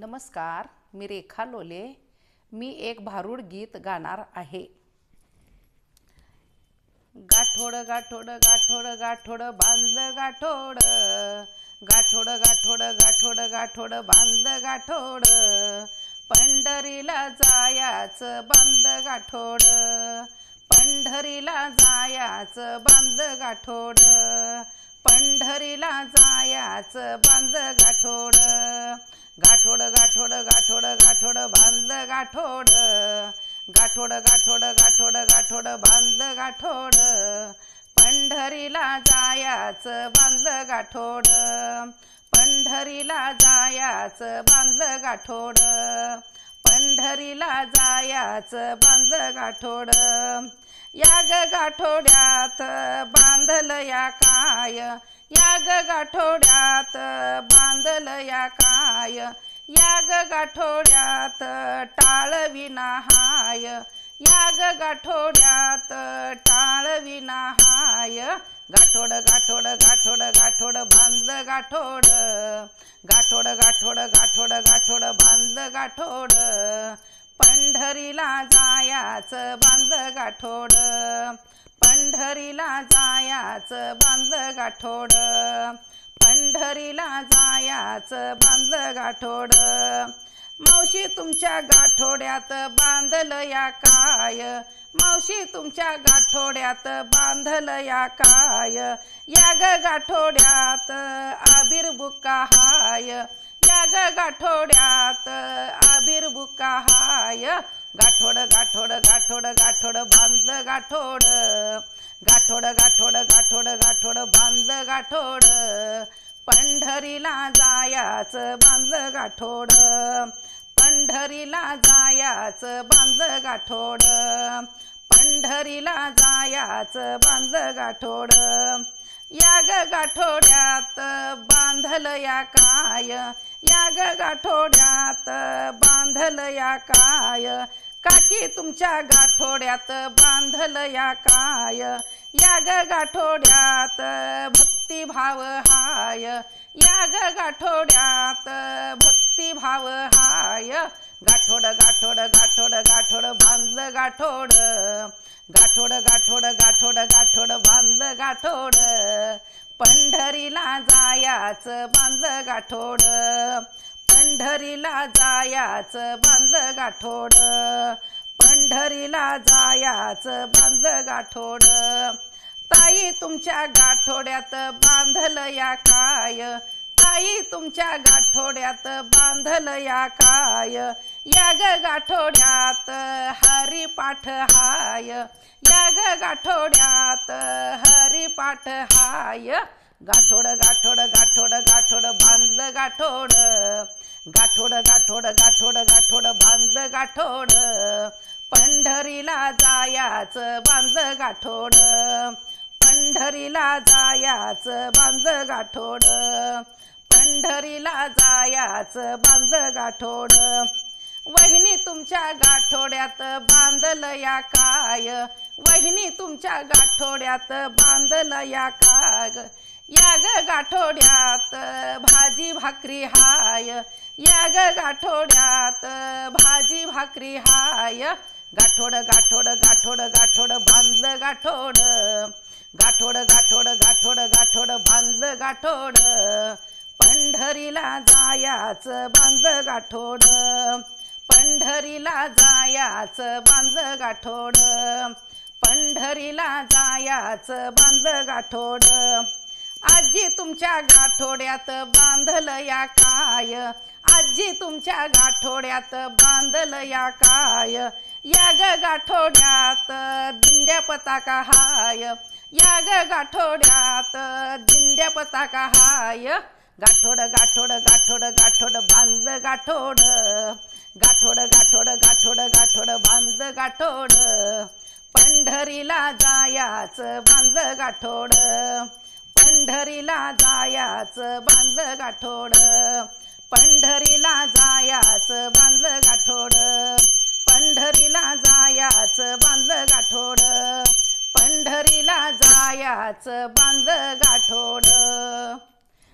नमस्कार मी रेखा लोले. मी एक भारूड गीत गाणार आहे. गाठोड गाठोड गाठोड गाठोड बांधलं गाठोड. गाठोड गाठोड गाठोड गाठोड बांधलं गाठोड. पंढरीला जायाचं बांधलं गाठोड. पंढरीला जायाचं बांधलं गाठोड. पंढरीला जायाचं बांधलं गाठोड. गाठोड गाठोड गाठोड गाठोड बांधलं गाठोड. गाठोड गाठोड गाठोड गाठोड बांधलं गाठोड. पंढरीला जायाचं बांधलं गाठोड. पंढरीला जायाचं बांधलं गाठोड. पंढरीला जायाचं बांधलं गाठोड. या ग गाठोड्यात बांधलं या काय? या ग गाठोड्यात बांधलं या हाय. या ग गाठोड्यात टाळविना हाय. या ग गाठोड्यात टाळविना हाय. गाठोड गाठोड गाठोड गाठोड भांज गाठोड. गाठोड गाठोड गाठोड गाठोड भांज गाठोड. पंढरीला जायाचं बांध गाठोड. पंढरीला जायाचं बांध गाठोड. पंढरीला जायाचं बांधलं गाठोड. मावशी तुमच्या गाठोड्यात बांधलं या काय? मावशी तुमच्या गाठोड्यात बांधल या काय? या ग गाठोड्यात आबिर बुका हाय. या ग गाठोड्यात आबिर हाय. गाठोड गाठोड गाठोड गाठोड बांध गाठोड. गाठोड गाठोड गाठोड गाठोड बांध गाठोड. पंढरीला जायाचं बांध गाठोड. पंढरीला जायाचं बांध गाठोड. पंढरीला जायाचं बांध गाठोड. या ग गाठोड्यात बांधलं या काय? या ग गाठोड्यात बांधलं या काय? काकी तुमच्या गाठोड्यात बांधलं या काय? या ग गाठोड्यात भक्तिभाव हाय. या ग गाठोड्यात भक्तिभाव हाय. गाठोड गाठोड गाठोड गाठोड बांधलं गाठोड. गाठोड गाठोड गाठोड गाठोड बांधलं गाठोड. पंढरीला जायाचं बांधलं गाठोड. पंढरीला जायाचं बांधलं गाठोड. पंढरीला जायाचं बांधलं गाठोड. ताई तुमच्या गाठोड्यात बांधलं या काय? ताई तुमच्या गाठोड्यात बांधलं या काय? या ग गाठोड्यात हरिपाठ हाय. या ग गाठोड्यात हरिपाठ हाय. गाठोड गाठोड गाठोड गाठोड बांधलं गाठोड. गाठोड गाठोड गाठोड गाठोड बांधलं गाठोड. पंढरीला जायाचं बांधलं गाठोड. पंढरीला जायाचं बांधलं गाठोड. पंढरीला जायाच बांधलं गाठोड. वहिनी तुमच्या गाठोड्यात बांधलया काय? वहिनी तुमच्या गाठोड्यात बांधलया काय? या ग गाठोड्यात भाजी भाकरी हाय. या ग गाठोड्यात भाजी भाकरी हाय. गाठोड गाठोड गाठोड गाठोड बांधलं गाठोड. गाठोड गाठोड गाठोड गाठोड बांधलं गाठोड. पंढरीला जायाचं बांधलं गाठोड. पंढरीला जायाचं बांधलं गाठोड. पंढरीला जायाचं बांधलं गाठोड. आजी तुमच्या गाठोड्यात बांधल या काय? आजी तुमच्या गाठोड्यात बांधल या काय? या ग गाठोड्यात दिंड्या पताका हाय. या ग गाठोड्यात दिंड्या पताका हाय. गाठोड गाठोड गाठोड गाठोड बांधलं गाठोड. गाठोड गाठोड गाठोड गाठोड बांधलं गाठोड. पंढरीला जायाचं बांधलं गाठोड. पंढरीला जायाचं बांधलं गाठोड. पंढरीला जायाचं बांधलं गाठोड. पंढरीला जायाचं बांधलं गाठोड. पंढरीला जायाचं बांधलं गाठोड.